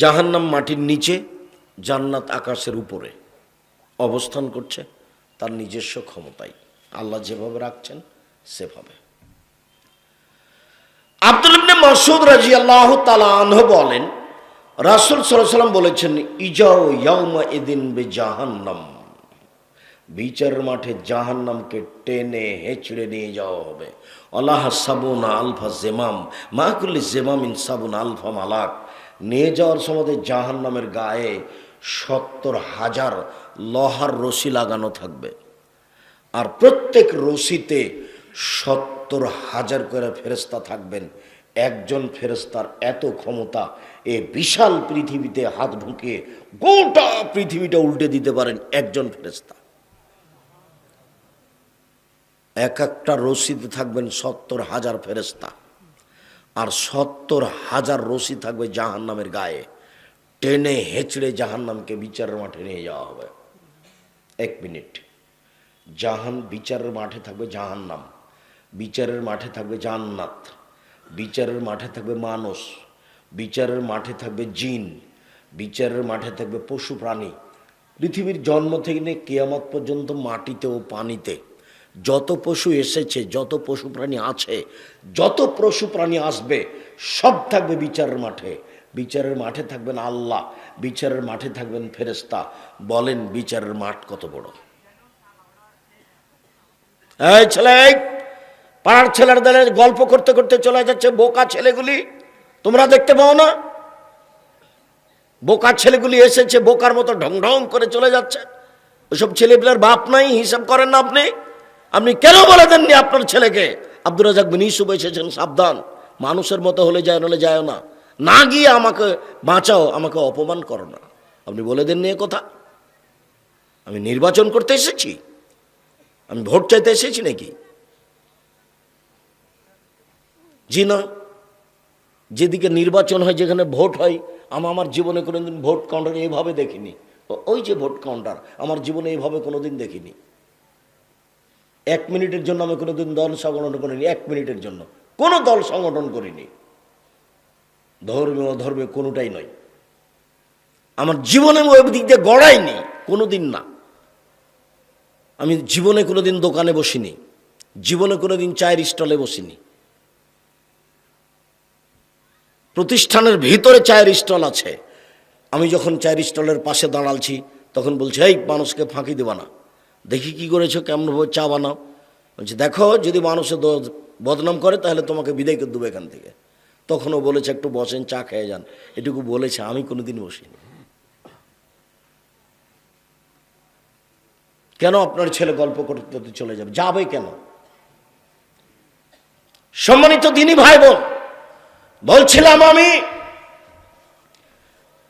জাহান্নাম মাটির নিচে, জান্নাত আকাশের উপরে অবস্থান করছে, তার নিজস্ব ক্ষমতায় আল্লাহ যেভাবে রাখছেন, সেভাবে। আব্দুল মাসুদ রাজি আল্লাহ তালাহ বলেন, রাসুল সাল্লাম বলেছেন ইজাও ইয়াউমা এদিন বে জাহান্নাম বিচারের মাঠে জাহান্নামকে টেনে হেঁচড়ে নিয়ে যাওয়া হবে। আল্লাহ সাবুনা আলফা জেমাম মাহকুল্লি জেমাম ইন সাবুন আলফা মালাক। নিয়ে যাওয়ার সময় জাহান্নামের গায়ে সত্তর হাজার লোহার রশি লাগানো থাকবে। আর প্রত্যেক রশিতে সত্তর হাজার করে ফেরেস্তা থাকবেন। একজন ফেরেস্তার এত ক্ষমতা, এ বিশাল পৃথিবীতে হাত ঢুকিয়ে গোটা পৃথিবীটা উল্টে দিতে পারেন একজন ফেরেস্তা এক একটা রশিতে থাকবেন সত্তর হাজার ফেরেস্তা আর সত্তর হাজার রশি থাকবে জাহান্নামের গায়ে। টেনে হেঁচড়ে জাহান্নামকে বিচারের মাঠে নিয়ে যাওয়া হবে। এক মিনিট। জাহান বিচারের মাঠে থাকবে জাহান্নাম। বিচারের মাঠে থাকবে জান্নাত। বিচারের মাঠে থাকবে মানুষ। বিচারের মাঠে থাকবে জিন। বিচারের মাঠে থাকবে পশু প্রাণী। পৃথিবীর জন্ম থেকে নিয়ে কেয়ামত পর্যন্ত মাটিতে ও পানিতে। যত পশু এসেছে, যত পশু প্রাণী আছে, যত পশু প্রাণী আসবে, সব থাকবে বিচারের মাঠে। বিচারের মাঠে থাকবেন আল্লাহ, বিচারের মাঠে থাকবেন ফেরেস্তা বলেন, বিচারের মাঠ কত বড়? ছেলে পাড়ার ছেলের ছেলেদের গল্প করতে করতে চলে যাচ্ছে বোকা ছেলেগুলি। তোমরা দেখতে পাও না? বোকা ছেলেগুলি এসেছে, বোকার মতো ঢং ঢং করে চলে যাচ্ছে। ওসব ছেলেপিলার বাপ নাই, হিসাব করেন না আপনি? আপনি কেন বলে দেননি আপনার ছেলেকে? আব্দুর রাজাক বিন ইউসুফ এসেছেন, সাবধান। মানুষের মতো হলে যায় নাহলে যায় না। না গিয়ে আমাকে বাঁচাও, আমাকে অপমান করো না। আপনি বলে দেননি কথা? আমি নির্বাচন করতে এসেছি। আমি ভোট চাইতে এসেছি নাকি? জি না। যেদিকে নির্বাচন হয়, যেখানে ভোট হয়, আমি আমার জীবনে কোনোদিন ভোট কাউন্টার এইভাবে দেখিনি। ওই যে ভোট কাউন্টার, আমার জীবনে এইভাবে কোনোদিন দেখিনি। এক মিনিটের জন্য আমি কোনোদিন দল সংগঠন করিনি, এক মিনিটের জন্য। কোনো দল সংগঠন করিনি। ধর্মীয় অধর্মীয় কোনোটাই নয়। আমার জীবনে ওই দিক দিয়ে গড়াইনি, কোনোদিন না। আমি জীবনে কোনোদিন দোকানে বসিনি, জীবনে কোনোদিন চায়ের স্টলে বসিনি। প্রতিষ্ঠানের ভিতরে চায়ের স্টল আছে। আমি যখন চায়ের স্টলের পাশে দাঁড়ালছি, তখন বলছে, এই মানুষকে ফাঁকি দেবা না। দেখি কি করেছ কেমনভাবে চা বানাও। বলছে, দেখো, যদি মানুষে দ- বদনাম করে, তাহলে তোমাকে বিদায় করে দেবো এখান থেকে। তখনও বলেছে, একটু বসেন, চা খেয়ে যান। এটুকু বলেছে, আমি কোনোদিন বসিনি। কেন আপনার ছেলে গল্প করতে চলে যাবে? যাবে কেন? সম্মানিত দিনই ভাই বোন বলছিলাম আমি,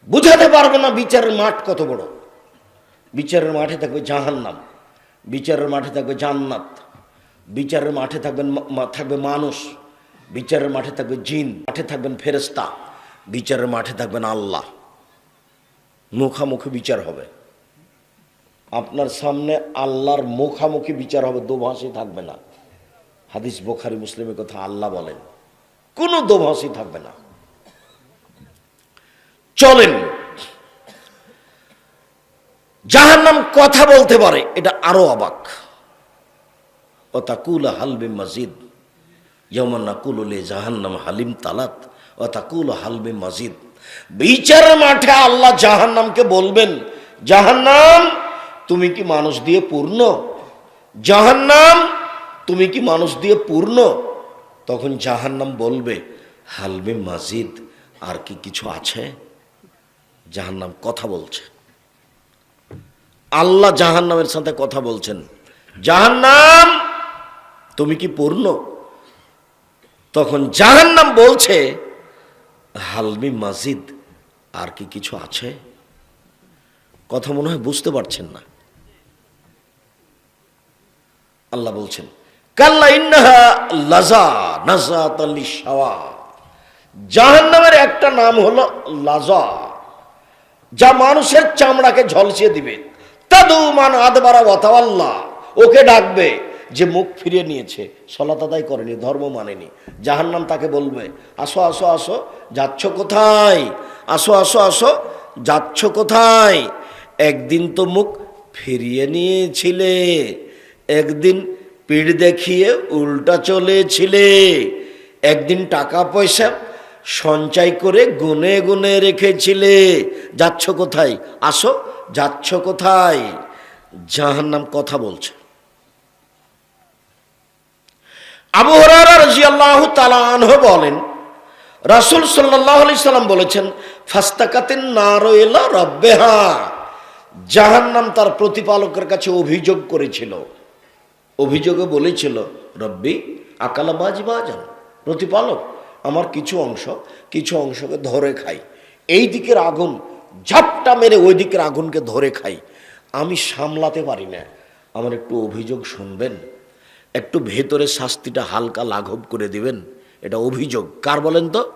বুঝাতে পারব না বিচারের মাঠ কত বড়। বিচারের মাঠে থাকবে জাহান্নাম। বিচারের মাঠে থাকবে জান্নাত, বিচারের মাঠে থাকবেন থাকবে মানুষ, বিচারের মাঠে থাকবে জিন, মাঠে থাকবেন ফেরেস্তা বিচারের মাঠে থাকবেন আল্লাহ। মুখামুখি বিচার হবে। আপনার সামনে আল্লাহর মুখামুখি বিচার হবে, দোভাষী থাকবে না। হাদিস বোখারি মুসলিমের কথা আল্লাহ বলেন, কোনো দোভাষী থাকবে না। চলেন জাহান্নাম কথা বলতে পারে, এটা আরও অবাক। ও তাকুল হালবে মসজিদ যেমন নাকুল জাহান্নাম হালিম তালাত, ও তাকুল হালবে মসজিদ বিচার মাঠে আল্লাহ জাহান্নামকে বলবেন, জাহান্নাম, তুমি কি মানুষ দিয়ে পূর্ণ? জাহান্নাম, তুমি কি মানুষ দিয়ে পূর্ণ? তখন জাহান্নাম বলবে হালবে মাজিদ, আর কি কিছু আছে? জাহান্নাম কথা বলছে। আল্লাহ জাহান্নামের সাথে কথা বলছেন। জাহান্নাম, তুমি কি পূর্ণ? তখন জাহান্নাম বলছে, হালমি মাজিদ, আর কি কিছু আছে? কথা মনে হয় বুঝতে পারছেন না। আল্লাহ বলছেন, কাল্লা ইন্নাহা লিশাওয়া জাহান্নামের একটা নাম হলো লাজা, যা মানুষের চামড়াকে ঝলসিয়ে দিবে। ওকে ডাকবে যে মুখ ফিরিয়ে নিয়েছে। সলাত আদায় করেনি, ধর্ম মানেনি। জাহান্নাম তাকে বলবে, আসো আসো আসো, যাচ্ছ কোথায়? আসো আসো আসো, যাচ্ছ কোথায়? একদিন তো মুখ ফিরিয়ে নিয়েছিলে, একদিন পিঠ দেখিয়ে উল্টা চলেছিলে, একদিন টাকা পয়সা সঞ্চয় করে গুনে গুনে রেখেছিলে। যাচ্ছ কোথায়? আসো যাচ্ছ কোথায়? জাহান্নাম কথা বলছে। আবু হরারা রাজিয়াল্লাহু তাআলা আনহু বলেন, রাসূল সাল্লাল্লাহু আলাইহি সাল্লাম বলেছেন, ফাস্তাকাতিন নারু ইলা রাব্বিহা। জাহান্নাম তার প্রতিপালকের কাছে অভিযোগ করেছিল। অভিযোগে বলেছিল, রব্বি, আকালা বাজ বাজান প্রতিপালক, আমার কিছু অংশ, কিছু অংশকে ধরে খাই। এই দিকের আগুন ঝাপটা মেরে ওই দিকের আগুনকে ধরে খাই। আমি সামলাতে পারি না। আমার একটু অভিযোগ শুনবেন? একটু ভেতরে শাস্তিটা হালকা লাঘব করে দিবেন? এটা অভিযোগ। কার বলেন তো?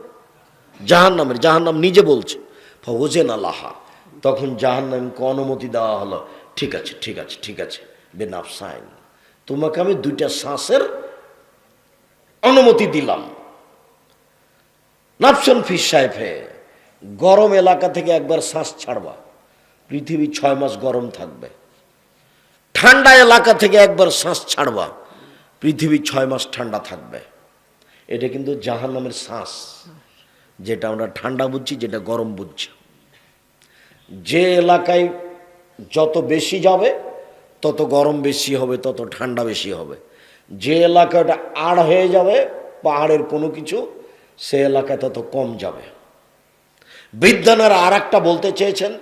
জাহান্নামের। জাহান্নাম নিজে বলছে ফৌজেন আল্লাহা তখন জাহান্নামকে অনুমতি দেওয়া হলো। ঠিক আছে ঠিক আছে ঠিক আছে, বেনাফ সাইন। তোমাকে আমি দুইটা শ্বাসের অনুমতি দিলাম। নাফসন ফিস সাহেফে গরম এলাকা থেকে একবার শ্বাস ছাড়বা। পৃথিবী ছয় মাস গরম থাকবে। ঠান্ডা এলাকা থেকে একবার শ্বাস ছাড়বা। পৃথিবী ছয় মাস ঠান্ডা থাকবে। এটা কিন্তু জাহান নামের শ্বাস, যেটা আমরা ঠান্ডা বুঝছি, যেটা গরম বুঝছি। যে এলাকায় যত বেশি যাবে, তত গরম বেশি হবে, তত ঠান্ডা বেশি হবে। যে এলাকাটা আড় হয়ে যাবে, পাহাড়ের কোনো কিছু, সে এলাকায় তত কম যাবে। বিজ্ঞানের আর একটা বলতে চেয়েছেন,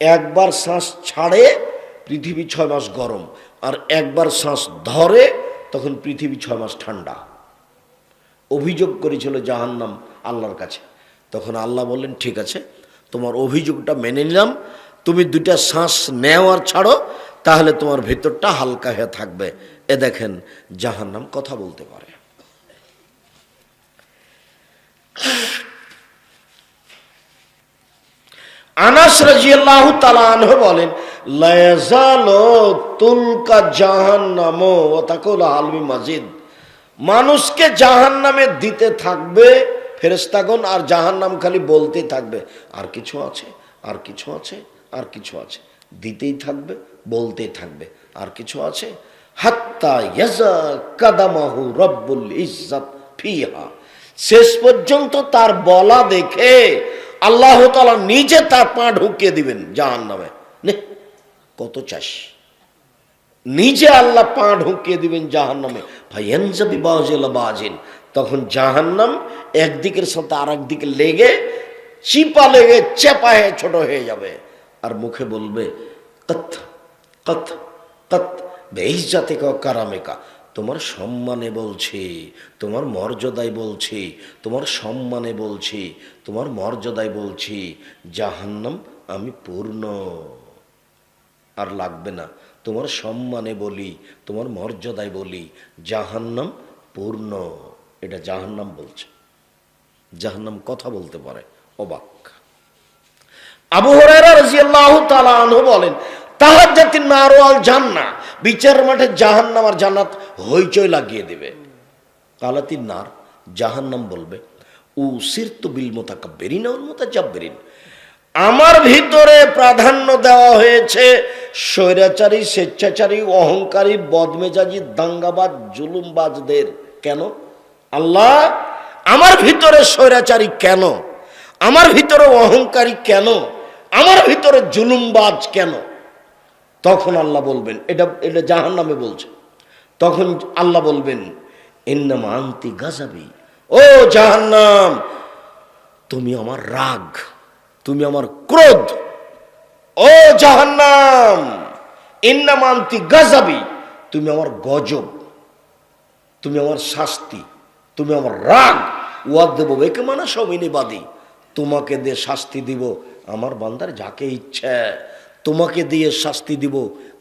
একবার শ্বাস ছাড়ে পৃথিবী ছয় মাস গরম, আর একবার শ্বাস ধরে তখন পৃথিবী ছয় মাস ঠান্ডা। অভিযোগ করেছিল জাহান্নাম আল্লাহর কাছে। তখন আল্লাহ বললেন, ঠিক আছে, তোমার অভিযোগটা মেনে নিলাম, তুমি দুইটা শ্বাস নেও আর ছাড়ো, তাহলে তোমার ভেতরটা হালকা হয়ে থাকবে। এ দেখেন, জাহান্নাম কথা বলতে পারে। আনাস বলেন আলমি মাজিদ। মানুষকে জাহান্নামে দিতে থাকবে ফেরেশতাগণ আর জাহান্নাম খালি বলতে থাকবে, আর কিছু আছে, আর কিছু আছে, আর কিছু আছে। দিতেই থাকবে, বলতেই থাকবে, আর কিছু আছে? শেষ পর্যন্ত তার বলা দেখে আল্লাহ তালা নিজে তার পা ঢুকিয়ে দিবেন জাহান নামে কত চাস? নিজে আল্লাহ পা ঢুকিয়ে দিবেন জাহান নামে ভাইয়ানজাবি বাজিন। তখন জাহান্নাম একদিকের সাথে আর একদিকে লেগে, চিপা লেগে, চেপা হয়ে, ছোট হয়ে যাবে। আর মুখে বলবে, কত কত কত বেইজাতে কারামেকা তোমার সম্মানে বলছি, তোমার মর্যাদায় বলছি, তোমার সম্মানে বলছি, তোমার মর্যাদায় বলছি, জাহান্নাম আমি পূর্ণ। আর লাগবে না, তোমার সম্মানে বলি, তোমার মর্যাদায় বলি, জাহান্নাম পূর্ণ। এটা জাহান্নাম বলছে। জাহান্নাম কথা বলতে পারে, অবাক। আবু হরাইরা রাদিয়াল্লাহু তাআলা আনহু বলেন, তাহাজ্জাতিন নার ওয়াল জান্নাহ বিচার মাঠে জাহান্নাম আর জান্নাত হইচই লাগিয়ে দেবে। কালাতিন নার, জাহান্নাম বলবে, উ সিরতু বিল মুতাকাব্বিরিন ওয়াল মুতাজাব্বিরিন। আমার ভিতরে প্রাধান্য দেওয়া হয়েছে স্বৈরাচারী, স্বেচ্ছাচারী, অহংকারী, বদমেজাজি, দাঙ্গাবাজ, জুলুমবাজদের। কেন? আল্লাহ, আমার ভিতরে স্বৈরাচারী কেন? আমার ভিতরে অহংকারী কেন? আমার ভিতরে জুলুমবাজ কেন? তখন আল্লাহ বলবেন, এটা এটা জাহান নামে বলছে। তখন আল্লাহ বলবেন, ইন্নাম আন্তি গাজাবি ও জাহান্নাম, তুমি আমার রাগ, তুমি আমার ক্রোধ। ও জাহান্নাম, ইন্নাম আন্তি গাজাবি তুমি আমার গজব, তুমি আমার শাস্তি, তুমি আমার রাগ। ওয়াদ দেবো বেকে মানা সমিনীবাদী তোমাকে দিয়ে শাস্তি দিব, আমার বান্দার যাকে ইচ্ছে। তোমাকে দিয়ে শাস্তি দিব।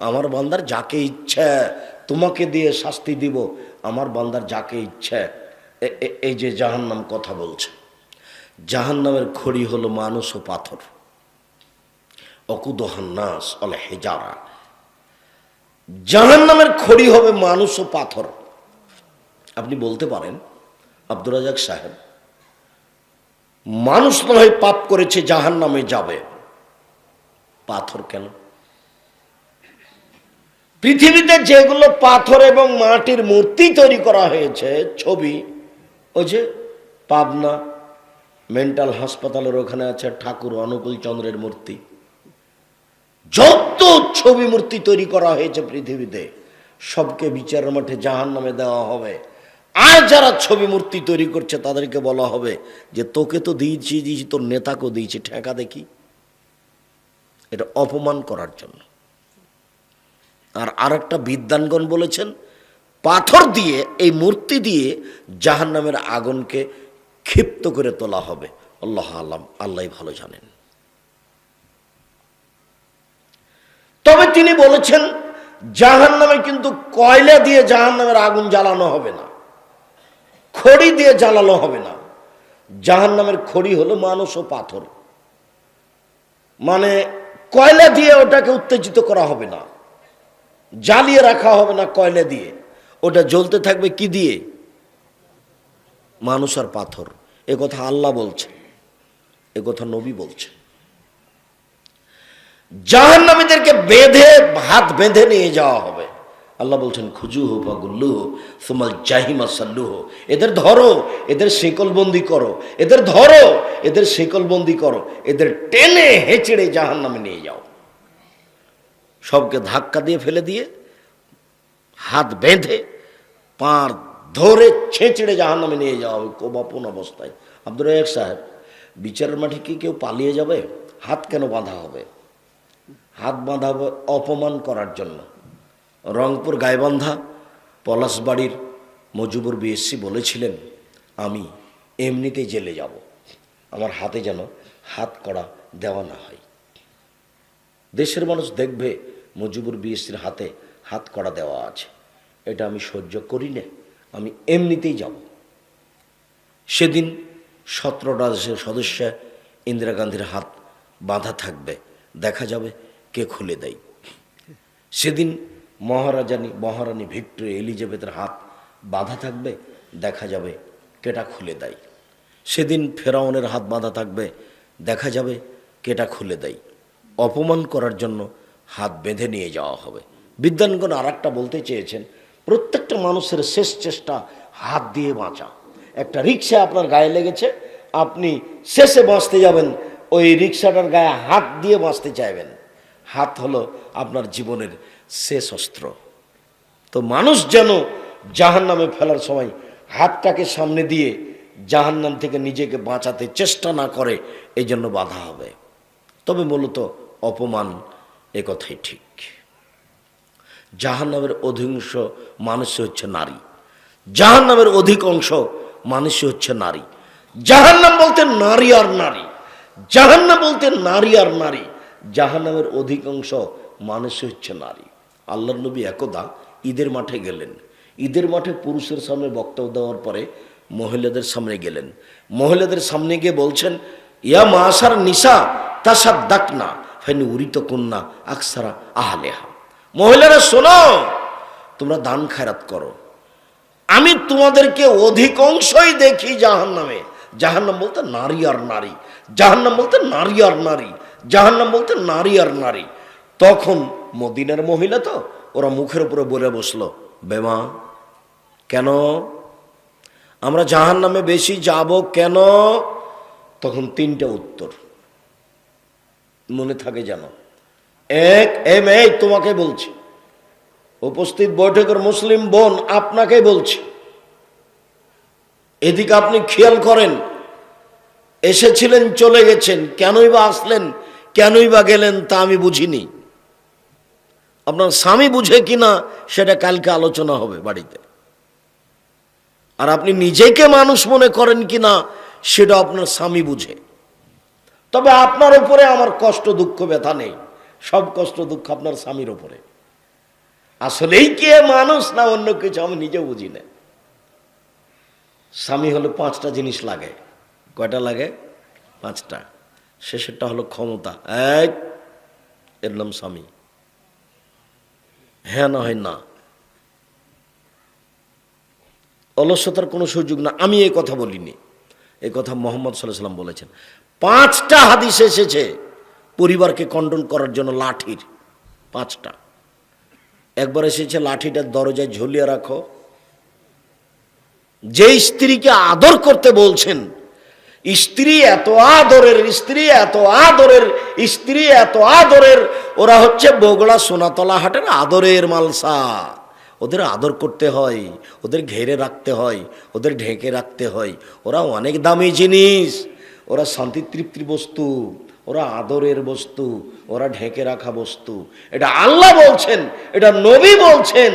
আমার বান্দার যাকে ইচ্ছে, তোমাকে দিয়ে শাস্তি দিব। আমার বান্দার যাকে ইচ্ছে। এই যে জাহান্নাম কথা বলছে। জাহান্নামের খড়ি হলো মানুষ ও পাথর। অকুদহান্নাস অল হেজারা। জাহান্নামের খড়ি হবে মানুষ ও পাথর। আপনি বলতে পারেন, আব্দুর রাজাক সাহেব, মানুষ নয় পাপ করেছে জাহান নামে যাবে। পাথর কেন? পৃথিবীতে যেগুলো পাথর এবং মাটির মূর্তি তৈরি করা হয়েছে, ছবি, ওই যে পাবনা মেন্টাল হাসপাতালের ওখানে আছে ঠাকুর অনুকূল চন্দ্রের মূর্তি। যত ছবি মূর্তি তৈরি করা হয়েছে পৃথিবীতে, সবকে বিচারের মাঠে জাহান নামে দেওয়া হবে। আর যারা ছবি মূর্তি তৈরি করছে তাদেরকে বলা হবে যে, তোকে তো দিয়েছি দিয়েছি, তোর নেতাকেও দিয়েছি, ঠেকা দেখি। এটা অপমান করার জন্য। আর আরেকটা বিদ্যানগণ বলেছেন, পাথর দিয়ে, এই মূর্তি দিয়ে জাহান নামের আগুনকে ক্ষিপ্ত করে তোলা হবে। আল্লাহ আল্লাহ আল্লাহ ভালো জানেন। তবে তিনি বলেছেন জাহান নামে কিন্তু কয়লা দিয়ে জাহান নামের আগুন জ্বালানো হবে না। খড়ি দিয়ে জ্বালানো হবে না। জাহান নামের খড়ি হলো মানুষ ও পাথর। মানে কয়লা দিয়ে ওটাকে উত্তেজিত করা হবে না। জ্বালিয়ে রাখা হবে না কয়লা দিয়ে। ওটা জ্বলতে থাকবে কি দিয়ে? মানুষ আর পাথর। এ কথা আল্লাহ বলছে এ কথা নবী বলছে জাহান্নামীদেরকে বেঁধে, হাত বেঁধে নিয়ে যাওয়া হবে। আল্লাহ বলছেন খুজু হো বা গুল্লু হো সুমাল জাহিমা সাল্লু হো এদের ধরো, এদের শেকলবন্দি করো, এদের ধরো, এদের শেকলবন্দি করো, এদের টেনে হেঁচড়ে জাহান নামে নিয়ে যাও। সবকে ধাক্কা দিয়ে ফেলে দিয়ে, হাত বেঁধে পার ধরে ছেঁচড়ে জাহান নামে নিয়ে যাওয়া হবে কোবাপন অবস্থায়। আব্দুর রাজাক সাহেব, বিচারের মাঠে কি কেউ পালিয়ে যাবে? হাত কেন বাঁধা হবে? হাত বাঁধা অপমান করার জন্য। রংপুর গাইবান্ধা পলাশবাড়ির মজুবুর বিএসসি বলেছিলেন, আমি এমনিতেই জেলে যাব। আমার হাতে যেন হাত করা দেওয়া না হয়। দেশের মানুষ দেখবে মজিবুর বিএসসির হাতে হাত করা দেওয়া আছে। এটা আমি সহ্য করি না, আমি এমনিতেই যাব। সেদিন সতেরোটা দেশের সদস্য ইন্দিরা গান্ধীর হাত বাঁধা থাকবে, দেখা যাবে কে খুলে দেয়। সেদিন মহারাজানি, মহারানী ভিক্টোরিয়া এলিজাবেথের হাত বাঁধা থাকবে, দেখা যাবে কেটা খুলে দেয়। সেদিন ফেরাউনের হাত বাঁধা থাকবে, দেখা যাবে কেটা খুলে দেয়। অপমান করার জন্য হাত বেঁধে নিয়ে যাওয়া হবে। বিদ্যানগণ আর একটা বলতে চেয়েছেন, প্রত্যেকটা মানুষের শেষ চেষ্টা হাত দিয়ে বাঁচা। একটা রিক্সা আপনার গায়ে লেগেছে, আপনি শেষে বাঁচতে যাবেন, ওই রিক্সাটার গায়ে হাত দিয়ে বাঁচতে চাইবেন। হাত হলো আপনার জীবনের শেষ অস্ত্র। তো মানুষ যেন জাহান নামে ফেলার সময় হাতটাকে সামনে দিয়ে জাহান্নাম থেকে নিজেকে বাঁচাতে চেষ্টা না করে এই জন্য বাধা হবে। তবে মূলত অপমান এ কথাই ঠিক। জাহান্নামের অধিকাংশ মানুষই হচ্ছে নারী। জাহান্নামের অধিক অংশ মানুষই হচ্ছে নারী। জাহান্নাম বলতে নারী আর নারী। জাহান্নাম বলতে নারী আর নারী। জাহান্নামের অধিকাংশ মানুষই হচ্ছে নারী। আল্লাহ নবী একদা ঈদের মাঠে গেলেন। ঈদের মাঠে পুরুষের সামনে বক্তব্য দেওয়ার পরে মহিলাদের সামনে গেলেন। মহিলাদের সামনে গিয়ে বলছেন, ইয়া মাসার নিশা তাসাদ দাক না ফেনি উরিত কন্যা আকসারা আহলেহা। মহিলারা, শোনো, তোমরা দান খায়রাত করো। আমি তোমাদেরকে অধিকাংশই দেখি জাহান নামে জাহান নাম বলতে নারী আর নারী। জাহান্নাম বলতে নারী আর নারী। জাহান্নাম বলতে নারী আর নারী। তখন মদিনার মহিলা তো, ওরা মুখের উপরে বলে বসল, বেমা, কেন? আমরা জাহান নামে বেশি যাব কেন? তখন তিনটা উত্তর। মনে থাকে যেন। এক এম এই তোমাকে বলছি। উপস্থিত বৈঠকের মুসলিম বোন আপনাকে বলছি। এদিকে আপনি খেয়াল করেন, এসেছিলেন, চলে গেছেন, কেনই বা আসলেন, কেনই বা গেলেন তা আমি বুঝিনি। আপনার স্বামী বুঝে কিনা, সেটা কালকে আলোচনা হবে বাড়িতে। আর আপনি নিজেকে মানুষ মনে করেন কিনা, সেটা আপনার স্বামী বুঝে। তবে আপনার উপরে আমার কষ্ট, দুঃখ, ব্যথা নেই। সব কষ্ট, দুঃখ আপনার স্বামীর উপরে। আসলেই কে মানুষ না অন্য কিছু আমি নিজেও বুঝি না। স্বামী হলো পাঁচটা জিনিস লাগে। কয়টা লাগে? পাঁচটা। শেষেরটা হলো ক্ষমতা। এক এর নাম স্বামী। হ্যাঁ না, হয় না। অলসতার কোনো সুযোগ না। আমি এই কথা বলিনি। এই কথা মোহাম্মদ সাল্লাহ সাল্লাম বলেছেন। পাঁচটা হাদিস এসেছে পরিবারকে কন্ট্রোল করার জন্য লাঠির। পাঁচটা। একবার এসেছে লাঠিটা দরজায় ঝুলিয়ে রাখো। যে স্ত্রীকে আদর করতে বলছেন স্ত্রী এত আদরের, স্ত্রী এত আদরের, স্ত্রী এত আদরের, ওরা হচ্ছে বগড়া সোনাতলা হাটের আদরের মালসা। ওদের আদর করতে হয়, ওদের ঘেরে রাখতে হয়, ওদের ঢেকে রাখতে হয়। ওরা অনেক দামি জিনিস, ওরা শান্তি তৃপ্তির বস্তু, ওরা আদরের বস্তু, ওরা ঢেকে রাখা বস্তু। এটা আল্লাহ বলছেন, এটা নবী বলছেন।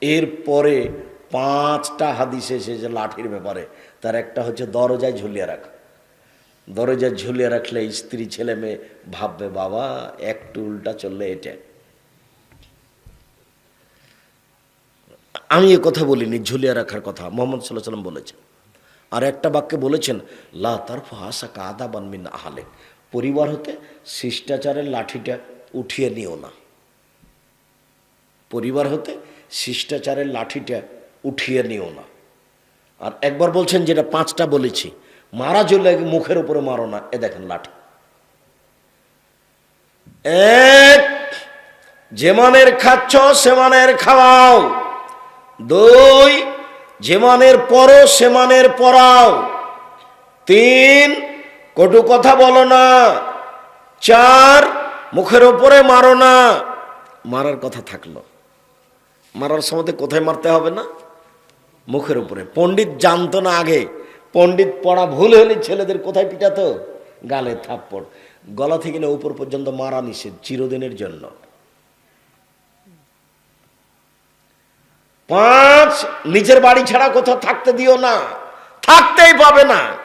এরপরে পাঁচটা হাদিস এসেছে লাঠির ব্যাপারে। তার একটা হচ্ছে দরজায় ঝুলিয়ে রাখা। দরজায় ঝুলিয়ে রাখলে স্ত্রী ছেলে মেয়ে ভাববে, বাবা, একটু উল্টা চললে এটা। আমি এ কথা বলিনি, ঝুলিয়ে রাখার কথা। মোহাম্মদ সাল্লাহ সাল্লাম বলেছেন। আর একটা বাক্যে বলেছেন, লা তার ফাঁসা কাদা বানমিন আহালে। পরিবার হতে শিষ্টাচারের লাঠিটা উঠিয়ে নিও না। পরিবার হতে শিষ্টাচারের লাঠিটা উঠিয়ে নিও না। আর একবার বলছেন যেটা পাঁচটা বলেছি। মারা চলে মুখের উপরে মারো না। এ দেখেন লাঠি। এক যেমানের খাচ্ছ সেমানের খাওয়াও। দুই যেমানের পরো সেমানের পরাও। তিন, কটু কথা বলো না। চার, মুখের ওপরে মারো না। মারার কথা থাকল। মারার সময় কোথায় মারতে হবে না? মুখের উপরে। পণ্ডিত জানতো না আগে। পণ্ডিত পড়া ভুল হলে ছেলেদের কোথায় পিটাতো? গালে থাপ্পড়। গলা থেকে না উপর পর্যন্ত মারা নিষেধ চিরদিনের জন্য। পাঁচ, নিজের বাড়ি ছাড়া কোথাও থাকতে দিও না। থাকতেই পাবে না।